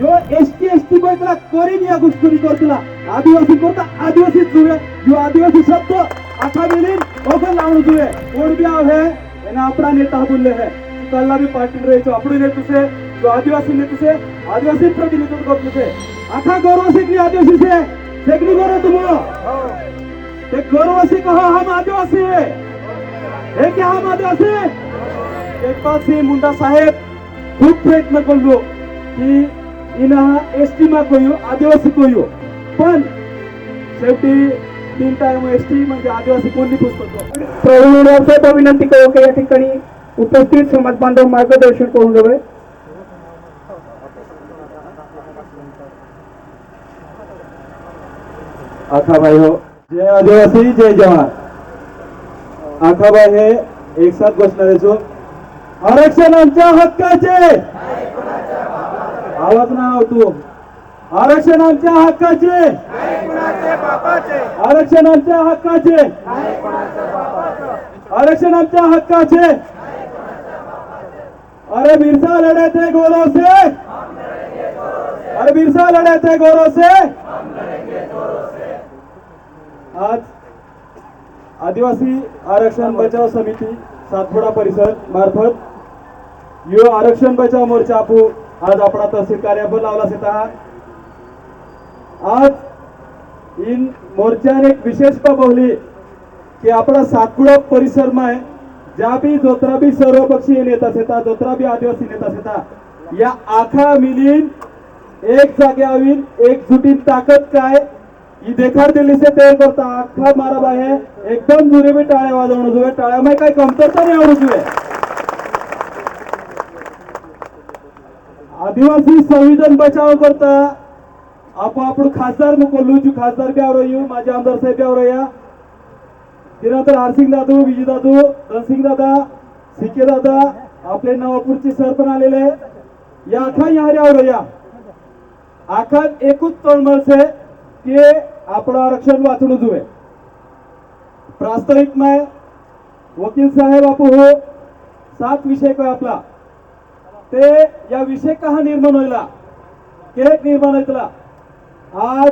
यो ST ST कोयतला करीन या घुसखोरी करतला आदिवासी कोणता? आदिवासी जुवे यो आदिवासी शब्द आखा मिलीन ओखर लावण जुवे कोण भी आवे एना अपना नेता बोलले है. कल्ला भी पार्टी रहे जो अपने नेतु से जो आदिवासी नेतु से आदिवासी प्रतिनिधित्व करते से आखा गौरव से आदिवासी से. सेकनी गौरव तुम ते गौरव से कहो हम आदिवासी. है हे क्या हम आदिवासी? जयपाल सिंह मुंडा साहेब खूप प्रयत्न करलो की इना एस टी मा कोयो आदिवासी कोयो पण शेवटी तीन टाइम एस टी म्हणजे आदिवासी कोणी पुस्तक प्रवीण विनंती करू की या ठिकाणी उपस्थित समाज बांधव मार्गदर्शन करून जावे. आखाबाई हो. जय आदिवासी जय जवान. आखाबाई हे एक साथ घोषणा देतो आरक्षण आमच्या हक्काचे! आवाज ना तू आरक्षण आमच्या हक्काचे. आरक्षण आमच्या हक्काचे. आरक्षण आमच्या हक्काचे. अरे बिरसा लढे थे गौरव से अरे बिरसा लढे गौरव से आज आदिवासी आरक्षण बचाव समिती सातपुडा परिसर मार्फत यो आरक्षण बचाव मोर्चा आपू आज आपण आता कार्यालय लावला सेता आज इन मोर्चाने एक विशेष पावली की आपला सातपुडा परिसर में ज्या भी जोत्रा भी सर्वपक्षीय नेता सेता जोत्रा आदिवासी नेता सेता या आखा मिलीन एक जाग्यावीन एकजुटीन ताकद काय? ही देखार दिल्ली से तयार करता आखा मारा बाहे एकदम जुरे बी टाळ्या वाजवणं जुवे टाळ्यामध्ये काय कमतरता नाही आवडू जुवे? आदिवासी संविधान बचाव करता आपण आपण खासदार मुकोल्लू जो खासदार बी आवरो येऊ माझे आमदार साहेब बी आवरो या. त्यानंतर हरसिंग दादू विजय दादू रणसिंग दादा सिके दादा आपले नवापूरचे सर पण आलेले या अखा यारे आवरो या. आखा एकूच तळमळ से की आपण आरक्षण वाचून जुवे प्रास्ताविक में वकील साहेब आप हो सात विषय काय आपला? ते या विषय का निर्माण होईला? केक निर्माण होयतला आज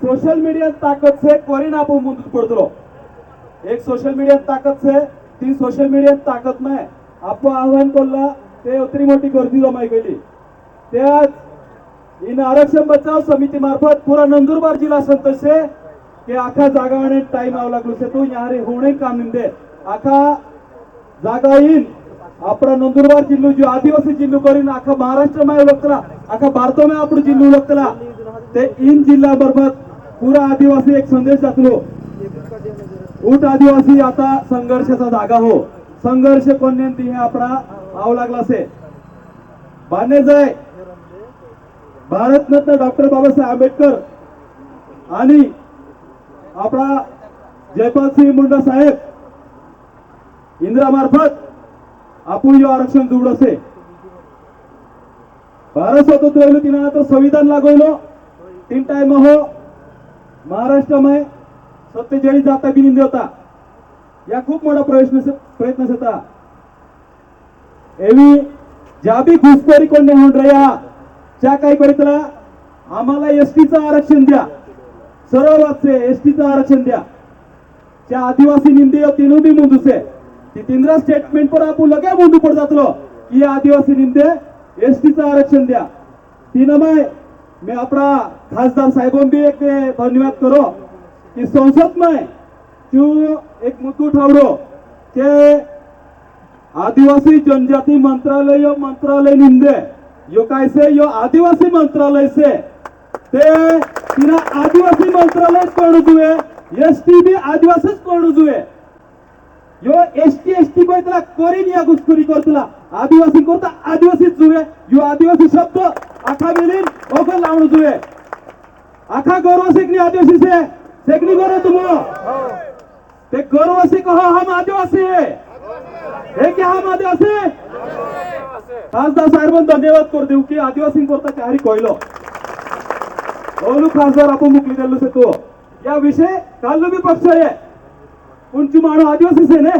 सोशल मीडिया ताकद से कोरीन आप मुंदू पडतलो. एक सोशल मीडिया ताकद से ती सोशल मीडिया ताकद नाही आप आव्हान कोल्ला ते अत्री मोठी गर्दी जमाय गेली. ते आज इन आरक्षण बचाव समिती मार्फत पुरा नंदुरबार जिल्हा असेल तसे की आखा जागा आणि टाइम आव लागलो. से तू यारे होणे काम निंदे. आखा जागा इन. आपला नंदुरबार जिल्हो जो आदिवासी जिल्हो करीन आखा महाराष्ट्र में उलगतला आखा भारत में आपण जिल्हो उलगतला ते इन जिल्हा बरोबर पुरा आदिवासी एक संदेश जातलो ऊट आदिवासी आता संघर्षाचा जागा हो संघर्ष कोणती हे आपला आव लागला से बाने जाय भारतरत्न डॉक्टर बाबासाहेब आंबेडकर आणि आपला जयपाल सिंह मुंडा साहेब इंदिरा मार्फत आपण यो आरक्षण जोड असे भारत स्वतंत्र होईल तिनं आता संविधान लागवलो हो. तीन टाइम हो. महाराष्ट्रमय सत्तेचाळीस जाता बिनिंद होता या खूप मोठा प्रयत्न प्रयत्न होता एवी ज्या बी घुसखोरी कोण होऊन रया त्या काही करीतला आम्हाला एसटीचं आरक्षण द्या. सरळ वाचसे एसटीचं आरक्षण द्या. त्या आदिवासी निंदे तिनू बी मुंदुसे. ती स्टेटमेंट पर आपण लगे मुंदू पड जातलो. की आदिवासी निंदे एसटी एसटीचं आरक्षण द्या. तीन माय मैं अपना खासदार साहेबां भी एक धन्यवाद करो. कि संसद में तू एक मुद्दू ठावरो के आदिवासी जनजाति मंत्रालय यो मंत्रालय निंदे. यो कैसे यो आदिवासी मंत्रालय से. ते तिनं आदिवासी मंत्रालय कोण जुए एस टी बी आदिवासीच कोण जुए यो एस टी एस टी कोयतला करीन या घुसखोरी करतला। आदिवासी करता आदिवासीच जुए यो आदिवासी शब्द आखा मिलीन ओखर लावण जुए। आखा गौरव सेकनी आदिवासी से सेकनी गौरव तुम। ते गौरव से कहो हम आदिवासी। है हे क्या हम आदिवासी? खासदार साहेबांना धन्यवाद कर देऊ की आदिवासी करता चारी कोयलो ओलू खासदार आपण मुकली दिल्लो से तो। या विषय काल भी पक्ष आहे पुंचू माणू आदिवासी से ने?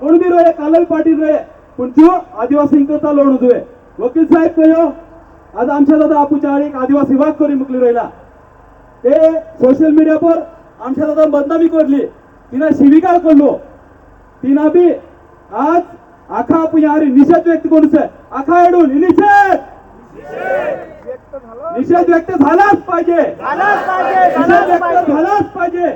कोण बी रोये काल भी पार्टी रोये. पुंचू हो, आदिवासी करता लोण जुए वकील साहेब कयो आज आमच्या दादा आपूच्या एक आदिवासी वाघ करी मुकली राहिला ते सोशल मीडिया पर आमच्या दादा बदनामी करली. तिना शिविकार करलो. तिना बी आज आखा आपण यारी निषेध व्यक्त करू से आखा एडून निषेध! निषेध व्यक्त झालाच पाहिजे निषेध व्यक्त झालाच पाहिजे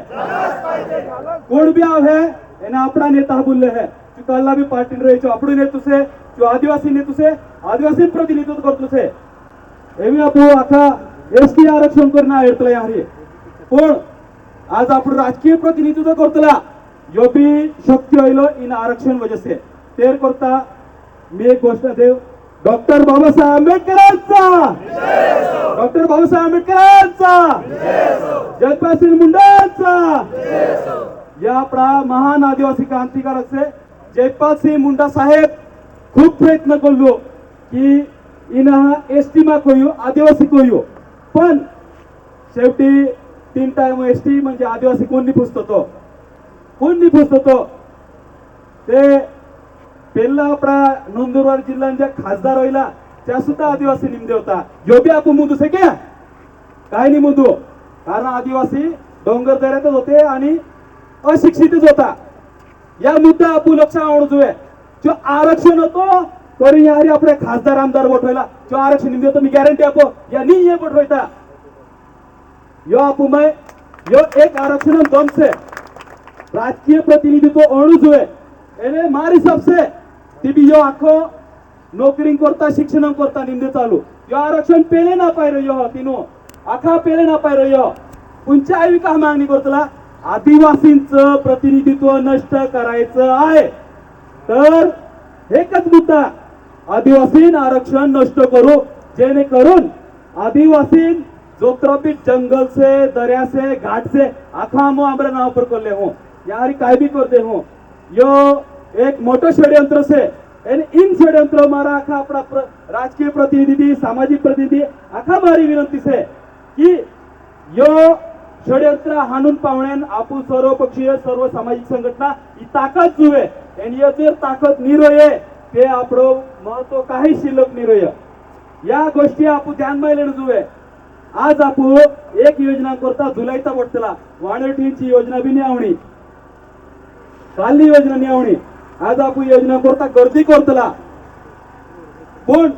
कोण भी આવે એને આપણા નેતા બોલે હે જો કલ્લા બી પાર્ટી રહે છે આપણું નેતું છે જો આદિવાસી નેતું છે આદિવાસી જ પ્રતિનિધિત્વ કરતું છે એવી આપણું આખા એસટી आरक्षण करणं येतलं यारी पण आज आपण राजकीय प्रतिनिधित्व करतला यो बी शक्य होईल इन आरक्षण वजसे तेर करता मी एक गोष्ट देव डॉक्टर बाबासाहेब आंबेडकरांचा. डॉक्टर बाबासाहेब आंबेडकरांचा. जयपासिंग मुंडांचा. या आपला महान आदिवासी क्रांतिकारक से जयपाल सिंह मुंडा साहेब खूप प्रयत्न करलो की इना एस टी मा कोयो आदिवासी कोयो. पण शेवटी तीन टाइम एस टी म्हणजे आदिवासी कोण निपुसतो तो? कोण निपुसतो तो? ते पेल्ला આપણા નોંદુરબાર જિલ્લાના જ્યાં ખાસદાર હોયલા ત્યાં સુદ્ધા આદિવાસી નિમદે હતા યો બી આપું મુદુ છે क्या काय नाही मुदू. कारण आदिवासी डोंगर दऱ्यातच होते आणि अशिक्षितच होता. या मुद्दा आपण लक्षात आणू जुए जो आरक्षण होतो तरी यारी आपले खासदार आमदार वठवायला जो आरक्षण निमदे होतो मी गॅरंटी आपो या नी हे वठवायता यो आपू मैं यो एक आरक्षण दम राजकीय प्रतिनिधित्व अणु जुए એને મારી સબસે से बी यो आखो नोकरी करता शिक्षण करता निंदे चालू। यो आरक्षण पेले ना पाय यो तिनो हो, आखा पेले ना पाय यो कोणच्या आई का मागणी करतला आदिवासींच प्रतिनिधित्व नष्ट करायचं आहे. तर एकच मुद्दा आदिवासी आरक्षण नष्ट करू जेणेकरून आदिवासी जोत्रपीठ जंगल से दरिया से घाट से आखा मो हमारे नाव पर कर ले हो। यार काय भी कर दे हो। यो एक મોટો ષડયંત્ર છે એને ઇન षडयंत्र मारा आखा आपला प्र, राजकीय प्रतिनिधी सामाजिक प्रतिनिधी आखा मारी विनंती की यो षडयंत्र हाणून पावण्यान आपण सर्व पक्षीय सर्व सामाजिक संघटना ही ताकद जुवे आणि जर ताकद निरोय ते आपलं महत्त्व काही शिल्लक निरोय. या गोष्टी आपण ध्यान मायलेन जुवे आज आपू एक योजना करता जुलैचा पडतला वाणवटीची योजना बी नाही आवणी योजना नाही आवणी आज आपण योजना करता गर्दी करतला पूण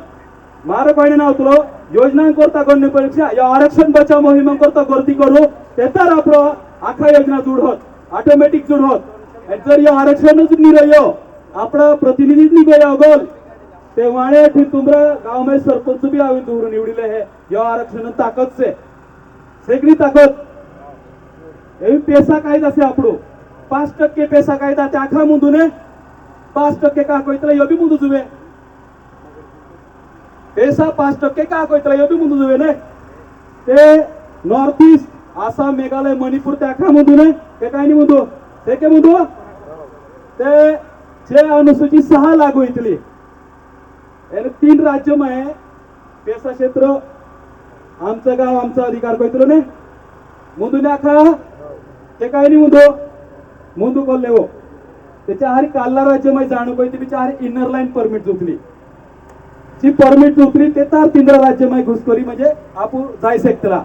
मारपाणेन हांव तुलो. योजना करता गण परीक्षा या आरक्षण बचाव मोहिमा करता गर्दी करू. तेतार आपलं आखा योजना जुडोत ऑटोमॅटिक जुडोत जर या आरक्षणच न्ही रह्यो प्रतिनिधी प्रतिनिधीच अगोल ते वाणे ठीक तुमरा गांव सरपंच बी हांवें दूर निवडले हे. या आरक्षण ताकद से सगळी ताकद. हे पेसा कायदा से आपलो. पाच टक्के पेसा कायदा त्या आखा मुदून पाच टक्के का कोयतला? यो बि मुंदू जुवे. ऐसा पाच टक्के का कोयतला? यो बि मुंदू जुवे ने. ते नॉर्थ ईस्ट आसाम मेघालय मणिपूर त्या का मुंदू ने. ते काय नाही मुंदू? ते काय मुंदू? ते जे अनुसूची सहा लागू इथली. तीन राज्य मय. पेसा क्षेत्र आमचं गाव आमचा अधिकार कोयतलो ने. मुंदू ने आखा? ते काय नाही मुंदू? मुंदू कोल्हे हो त्याच्या हारी काल्ला राज्यमध्ये जाणू कोयते बिच्या इनर लाईन परमिट चुकली जी परमिट चुकली ते तर तिंद्र राज्यमध्ये घुसखोरी म्हणजे आपण जाय शकतला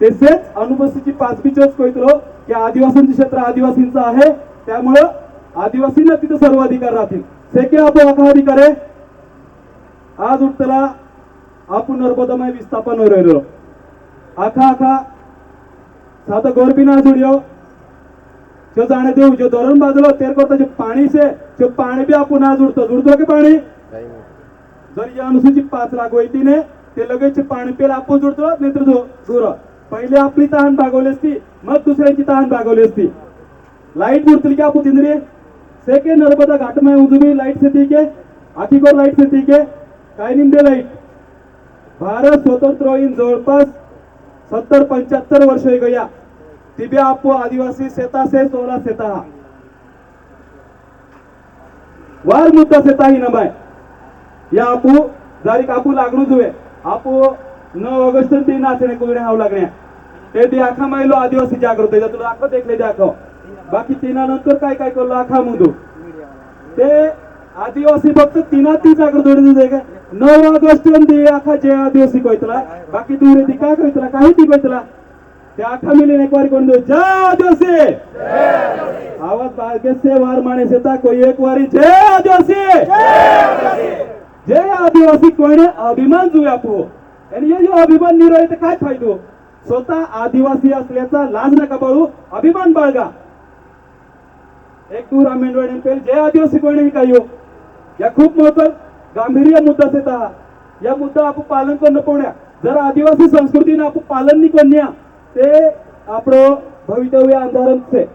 तसेच अनुपस्थितीची पाचवी चर्च कोयतलो की आदिवासींचे क्षेत्र आदिवासींचं आहे. त्यामुळं आदिवासींना तिथं सर्व अधिकार राहतील. सेके आपण आखा अधिकार आहे. आज उठतला आपण नर्मदामय विस्थापन वर आखा आखा साधं गोरबी ना जुडियो. जो जाणे देऊ जो धरण बाजलो तेर करता जो पाणी से जो पाणी बी आपण आज उडतो उडतो की पाणी? जर या अनुसूचित पाच लागवतीने ते लगेच पाणी पेला आपण जुडतो नाहीतर जो दूर पहिले आपली तहान भागवली असती मग दुसऱ्यांची तहान भागवली असती. लाइट उडतली की आपण तिंदरी सेके नर्मदा घाट में उजुबी लाइट से है आखिकोर लाइट से काय निमदे लाइट? भारत स्वतंत्र होईन जवळपास सत्तर पंच्याहत्तर वर्ष गया. तिबे आपो आदिवासी सेता से सोळा सेता। हा वार मुद्दा सेता ही नंबर या आपू जारी कापू लागणू जुवे आपू नऊ ऑगस्ट तीन नाचणे कुलडे हाव लागण्या ते दी आखा मायलो आदिवासी जागृत आहे तुला आखो देखले दाखव बाकी तिना नंतर काय काय करलो आखा मुदू। ते आदिवासी फक्त तिना ती जागृत होईल काय? नौ ऑगस्ट दी आखा जे आदिवासी कहतला बाकी दूर दी का काही ती कहतला ते आखा मिलीन एक बार कोण दो जय आदिवासी आवाज बागे से वार माने कोई एक वारी. जय आदिवासी जय आदिवासी कोण अभिमान जुया आणि हे जो अभिमान निरोय काय फायदो? स्वतः आदिवासी असल्याचा लाज नका बाळू अभिमान बाळगा. एक दूर जे पेल जय आदिवासी कोणी काय. हो या खूप मोठं गांभीर्य मुद्दा से या मुद्दा आपण पालन करणं पोण्या. जर आदिवासी संस्कृतीने आपण पालन नाही कोण्या ते आपलं भवितव्य अंधारण से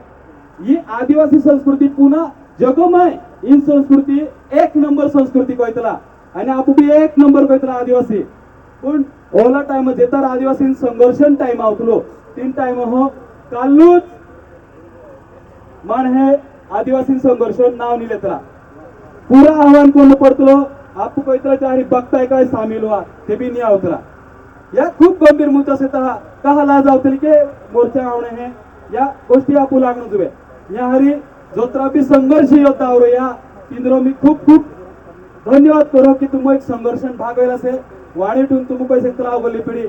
ही आदिवासी संस्कृती पुन्हा जगमय ही संस्कृती एक नंबर संस्कृती कहतला आणि आपुबी एक नंबर कहतला आदिवासी पण ओला टाइम जेतार आदिवासी संघर्षण टाइम आवतलो तीन टाइम हो कालूच मान हे आदिवासी संघर्षण नाव निलेतला पुरा आव्हान कोण पडतलो आपू कैतला चारी बघताय काय सामील व्हा ते बी नाही आवतला या खूप गंभीर मुद्दा से हा कहा लाज मोर्चा आवणे हे। या गोष्टी आपू लागणं जुवे या हरी जोत्रा बी संघर्ष योद्धा आवरो या इंद्रो मी खूप खूप धन्यवाद करो की तुम एक संघर्षण भाग व्हायला असेल वाणीतून तुम्ही पैसे त्राव गल्ली पिढी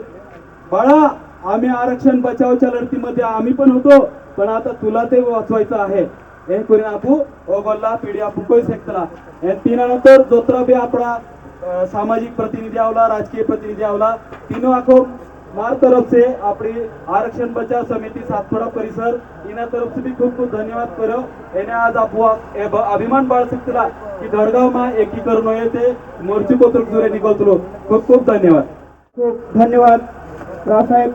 बाळा आम्ही आरक्षण बचावच्या लढतीमध्ये आम्ही पण होतो पण आता तुला ते वाचवायचं आहे. हे करून आपू ओगोल्ला पिढी आपण कोई शकतला हे तिनानंतर जोत्रा बी आपला सामाजिक प्रतिनिधी आवला राजकीय प्रतिनिधी आवला। तीनों आखो मार तरफ से अपनी आरक्षण बचाव समिति सातपुड़ा परिसर इना तरफ से भी खूब खूब धन्यवाद करो एने आज आप अभिमान बाळ सकतला की धडगाव मा एकीकरण होय ते मोर्ची पत्रक जुरे निकलतलो खूप खूप धन्यवाद खूप धन्यवाद रावसाहेब